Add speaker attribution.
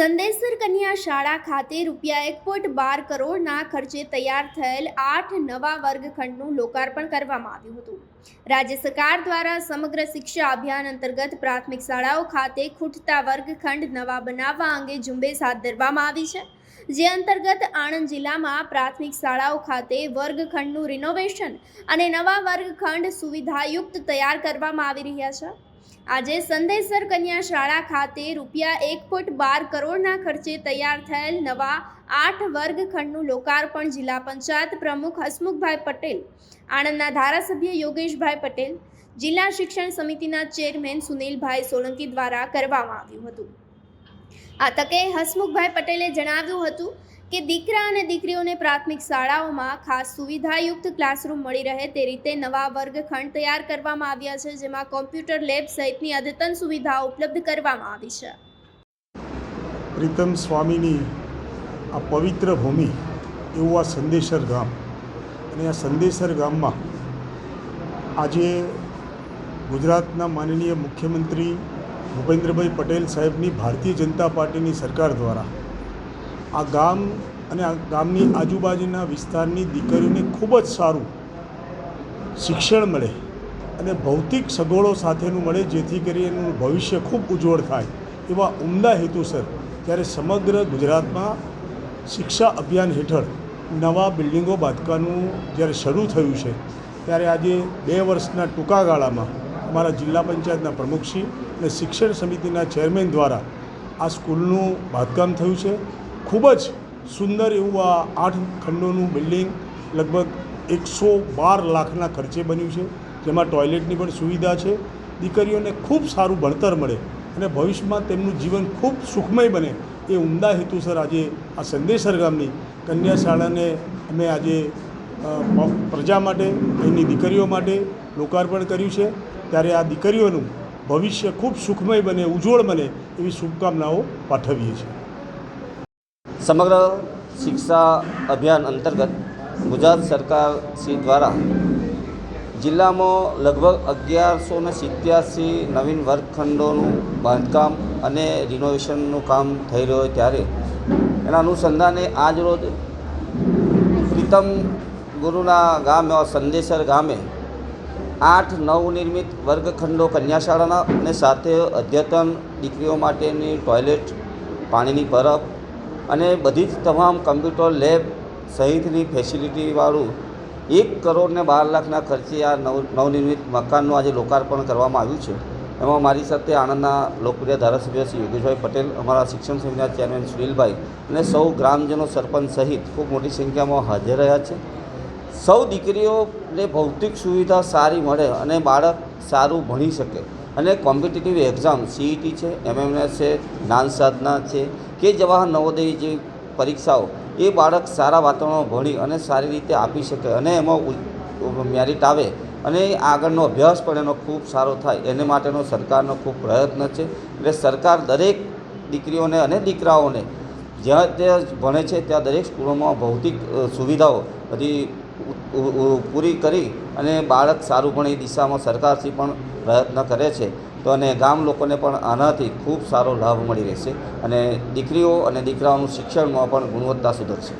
Speaker 1: સંદેશર કન્યા શાળા ખાતે રૂપિયા એક પોઈન્ટ બાર કરોડના ખર્ચે તૈયાર થયેલ આઠ નવા વર્ગખંડનું લોકાર્પણ કરવામાં આવ્યું હતું. રાજ્ય સરકાર દ્વારા સમગ્ર શિક્ષા અભિયાન અંતર્ગત પ્રાથમિક શાળાઓ ખાતે ખૂટતા વર્ગખંડ નવા બનાવવા અંગે ઝુંબેશ હાથ ધરવામાં આવી છે. જે અંતર્ગત આણંદ જિલ્લામાં પ્રાથમિક શાળાઓ ખાતે વર્ગખંડનું રિનોવેશન અને નવા વર્ગખંડ સુવિધાયુક્ત તૈયાર કરવામાં આવી રહ્યા છે. આજે સંદેશર કન્યા શાળા ખાતે રૂપિયા એક પોઈન્ટ બાર કરોડના ખર્ચે તૈયાર થયેલ નવા આઠ વર્ગખંડનું લોકાર્પણ જિલ્લા પંચાયત પ્રમુખ હસમુખભાઈ પટેલ, આણંદના ધારાસભ્ય યોગેશભાઈ પટેલ, જિલ્લા શિક્ષણ સમિતિના ચેરમેન સુનિલભાઈ સોલંકી દ્વારા કરવામાં આવ્યું હતું. આ તકે હસમુખભાઈ પટેલે જણાવ્યું હતું કે દીકરા અને દીકરીઓને પ્રાથમિક શાળાઓમાં ખાસ સુવિધાયુક્ત ક્લાસરૂમ મળી રહે તે રીતે નવા વર્ગખંડ તૈયાર કરવામાં આવ્યા છે, જેમાં કોમ્પ્યુટર લેબ સહિતની અદ્યતન સુવિધાઓ ઉપલબ્ધ કરવામાં આવી છે.
Speaker 2: પ્રીતમ સ્વામીની આ પવિત્ર ભૂમિ એવું આ સંદેશર ગામ અને આ સંદેશર ગામમાં આજે ગુજરાતના માનનીય મુખ્યમંત્રી ભૂપેન્દ્રભાઈ પટેલ સાહેબની ભારતીય જનતા પાર્ટીની સરકાર દ્વારા આ ગામ અને આ ગામની આજુબાજુના વિસ્તારની દીકરીઓને ખૂબ જ સારું શિક્ષણ મળે અને ભૌતિક સગવડો સાથેનું મળે, જેથી કરી એનું ભવિષ્ય ખૂબ ઉજ્જવળ થાય એવા ઉમદા હેતુસર ત્યારે સમગ્ર ગુજરાતમાં શિક્ષા અભિયાન હેઠળ નવા બિલ્ડિંગો બાંધકામનું જ્યારે શરૂ થયું છે, ત્યારે આજે બે વર્ષના ટૂંકા ગાળામાં અમારા જિલ્લા પંચાયતના પ્રમુખશ્રી અને શિક્ષણ સમિતિના ચેરમેન દ્વારા આ સ્કૂલનું બાંધકામ થયું છે. ખૂબ જ સુંદર એવું આ આઠ ખંડોનું બિલ્ડિંગ લગભગ એકસો બાર લાખના ખર્ચે બન્યું છે. જેમાં ટોયલેટની પણ સુવિધા છે. દીકરીઓને ખૂબ સારું ભણતર મળે અને ભવિષ્યમાં તેમનું જીવન ખૂબ સુખમય બને એ ઉમદા હેતુસર આજે આ સંદેશર ગામની કન્યા શાળાને અમે આજે પ્રજા માટે એની દીકરીઓ માટે લોકાર્પણ કર્યું છે. ત્યારે આ દીકરીઓનું ભવિષ્ય ખૂબ સુખમય બને, ઉજ્જવળ બને એવી શુભકામનાઓ પાઠવીએ છીએ.
Speaker 3: સમગ્ર શિક્ષા અભિયાન અંતર્ગત ગુજરાત સરકાર શ્રી દ્વારા જિલ્લામાં લગભગ અગિયારસો ને સિત્યાસી નવીન વર્ગખંડોનું બાંધકામ અને રિનોવેશનનું કામ થઈ રહ્યું હોય ત્યારે એના અનુસંધાને આજ રોજ પ્રીતમ ગુરુના ગામ સંદેશર ગામે આઠ નવનિર્મિત વર્ગખંડો કન્યા શાળાના અને સાથે અદ્યતન દીકરીઓ માટેની ટોયલેટ પાણીની પરબ અને બધી જ તમામ કમ્પ્યુટર લેબ સહિતની ફેસિલિટીવાળું એક કરોડ ને બાર લાખના ખર્ચે આ નવ નવનિર્મિત મકાનનું આજે લોકાર્પણ કરવામાં આવ્યું છે. એમાં મારી સાથે આણંદના લોકપ્રિય ધારાસભ્ય શ્રી યોગેશભાઈ પટેલ, અમારા શિક્ષણ સમિતિના ચેરમેન સુનિલભાઈ અને સૌ ગ્રામજનો સરપંચ સહિત ખૂબ મોટી સંખ્યામાં હાજર રહ્યા છે. સૌ દીકરીઓને ભૌતિક સુવિધા સારી મળે અને બાળક સારું ભણી શકે. અને કોમ્પિટિટિવ એક્ઝામ સીઈટી છે, એમએમએસ છે, જ્ઞાન સાધના છે કે જવાહર નવોદય જે પરીક્ષાઓ, એ બાળક સારા વાતાવરણમાં ભણી અને સારી રીતે આપી શકે અને એમાં મેરિટ આવે અને આગળનો અભ્યાસ પણ એનો ખૂબ સારો થાય. એને માટેનો સરકારનો ખૂબ પ્રયત્ન છે. એટલે સરકાર દરેક દીકરીઓને અને દીકરાઓને જ્યાં ત્યાં ભણે છે, ત્યાં દરેક સ્કૂલોમાં ભૌતિક સુવિધાઓ બધી પૂરી કરી અને બાળક સારું ભણે એ દિશામાં સરકારથી પણ પ્રયત્ન કરે છે. તો અને ગામ લોકોને પણ આનાથી ખૂબ સારો લાભ મળી રહેશે અને દીકરીઓ અને દીકરાઓનું શિક્ષણમાં પણ ગુણવત્તા સુધરશે.